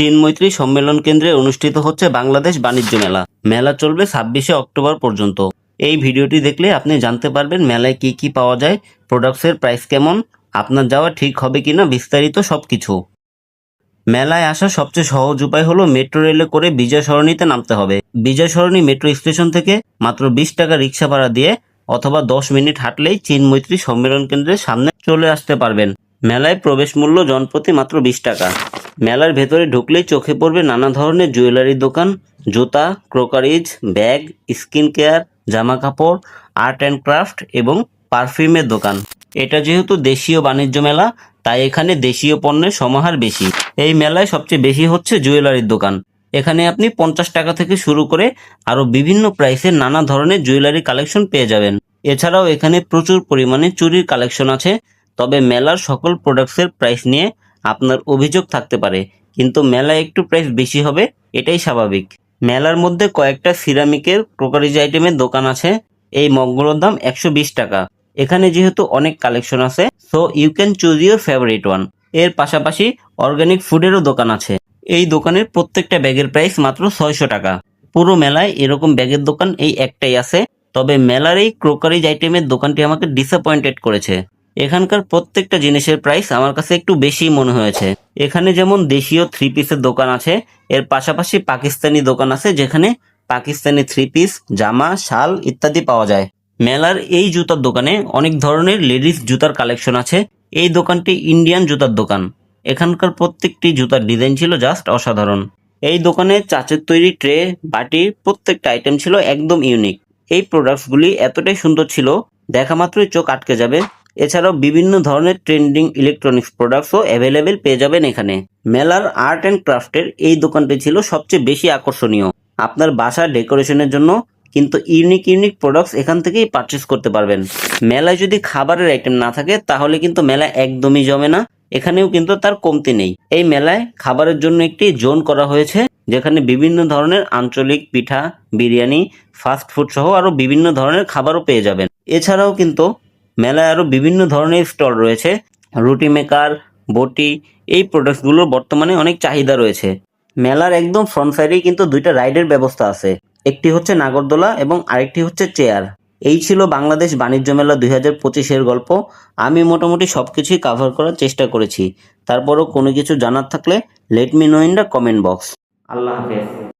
চীন মৈত্রী সম্মেলন কেন্দ্রে অনুষ্ঠিত হচ্ছে বাংলাদেশ বাণিজ্য মেলা। মেলা চলবে ছাব্বিশে অক্টোবর পর্যন্ত। এই ভিডিওটি দেখলে আপনি জানতে পারবেন মেলায় কি কি পাওয়া যায়, প্রোডাক্টসের প্রাইস কেমন, আপনার যাওয়া ঠিক হবে কিনা বিস্তারিত সবকিছু। মেলায় আসা সবচেয়ে সহজ উপায় হলো মেট্রো রেলে করে বিজয় সরণিতে নামতে হবে। বিজয় সরণি মেট্রো স্টেশন থেকে মাত্র বিশ টাকা রিক্সা ভাড়া দিয়ে অথবা দশ মিনিট হাঁটলেই চীন মৈত্রী সম্মেলন কেন্দ্রের সামনে চলে আসতে পারবেন। মেলায় প্রবেশ মূল্য জনপ্রতি মাত্র বিশ টাকা। মেলার ভেতরে ঢুকলেই চোখে পড়বে নানা ধরনের জুয়েলারি দোকান, জুতা, ক্রোকারিজ, ব্যাগ, স্কিন কেয়ার জামা কাপড় আর্ট অ্যান্ড ক্রাফট এবং পারফিউমের দোকান। এটা যেহেতু দেশীয় বাণিজ্য মেলা, তাই এখানে দেশীয় পণ্যের সমাহার বেশি। এই মেলায় সবচেয়ে বেশি হচ্ছে জুয়েলারির দোকান। এখানে আপনি পঞ্চাশ টাকা থেকে শুরু করে আরও বিভিন্ন প্রাইসের নানা ধরনের জুয়েলারি কালেকশন পেয়ে যাবেন। এছাড়াও এখানে প্রচুর পরিমাণে চুরির কালেকশন আছে। তবে মেলার সকল প্রোডাক্টসের প্রাইস নিয়ে আপনার অভিযোগ থাকতে পারে। কিন্তু মেলায় একটু প্রাইস বেশি হবে, এটাই স্বাভাবিক। মেলার মধ্যে কয়েকটা সিরামিকের ক্রোকারিজ আইটেমের দোকান আছে। এই মগগুলোর দাম একশো বিশ টাকা। এখানে যেহেতু অনেক কালেকশন আছে so you can choose your favourite ওয়ানের পাশাপাশি অর্গানিক ফুডেরও দোকান আছে। এই দোকানের প্রত্যেকটা ব্যাগের প্রাইস মাত্র ছয়শো টাকা। পুরো মেলায় এরকম ব্যাগের দোকান এই একটাই আছে। তবে মেলার এই ক্রোকারিজ আইটেমের দোকানটি আমাকে ডিসঅ্যাপয়েন্টেড করেছে। এখানকার প্রত্যেকটা জিনিসের প্রাইস আমার কাছে একটু বেশি মনে হয়েছে। এখানে যেমন দেশীয় থ্রি পিসের দোকান আছে, এর পাশাপাশি পাকিস্তানি দোকান আছে, যেখানে পাকিস্তানি থ্রি পিস জামা, শাল ইত্যাদি পাওয়া যায়। মেলার এই জুতার দোকানে অনেক ধরনের লেডিস জুতার কালেকশন আছে। এই দোকানটি ইন্ডিয়ান জুতার দোকান। এখানকার প্রত্যেকটি জুতার ডিজাইন ছিল জাস্ট অসাধারণ। এই দোকানে চাচের তৈরি ট্রে বাটি, প্রত্যেকটা আইটেম ছিল একদম ইউনিক এই প্রোডাক্টসগুলি এতটাই সুন্দর ছিল, দেখা মাত্রই চোখ আটকে যাবে। এছাড়াও বিভিন্ন ধরনের ট্রেন্ডিং ইলেকট্রনিক্স প্রোডাক্টসও অ্যাভেলেবেল পেয়ে যাবেন এখানে। মেলার আর্ট অ্যান্ড ক্রাফটের এই দোকানটি ছিল সবচেয়ে বেশি আকর্ষণীয়। আপনার বাসার ডেকোরেশনের জন্য কিন্তু ইউনিক ইউনিক প্রোডাক্টস এখান থেকেই পারচেস করতে পারবেন। মেলায় যদি খাবারের আইটেম না থাকে, তাহলে কিন্তু মেলা একদমই জমে না। এখানেও কিন্তু তার কমতি নেই। এই মেলায় খাবারের জন্য একটি জোন করা হয়েছে, যেখানে বিভিন্ন ধরনের আঞ্চলিক পিঠা, বিরিয়ানি ফাস্ট ফুড সহ আরও বিভিন্ন ধরনের খাবারও পেয়ে যাবেন। এছাড়াও কিন্তু মেলায় আরও বিভিন্ন ধরনের স্টল রয়েছে। রুটি মেকার, বটি, এই প্রোডাক্টসগুলোর বর্তমানে অনেক চাহিদা রয়েছে। মেলার একদম ফ্রন্ট সাইডেই কিন্তু দুইটা রাইডের ব্যবস্থা আছে। একটি হচ্ছে নাগরদোলা এবং আরেকটি হচ্ছে চেয়ার। এই ছিল বাংলাদেশ বাণিজ্য মেলা দুই হাজার পঁচিশের গল্প। আমি মোটামুটি সব কিছুই কাভার করার চেষ্টা করেছি। তারপরও কোনো কিছু জানার থাকলে let me know in the comment box আল্লাহ হাফেজ।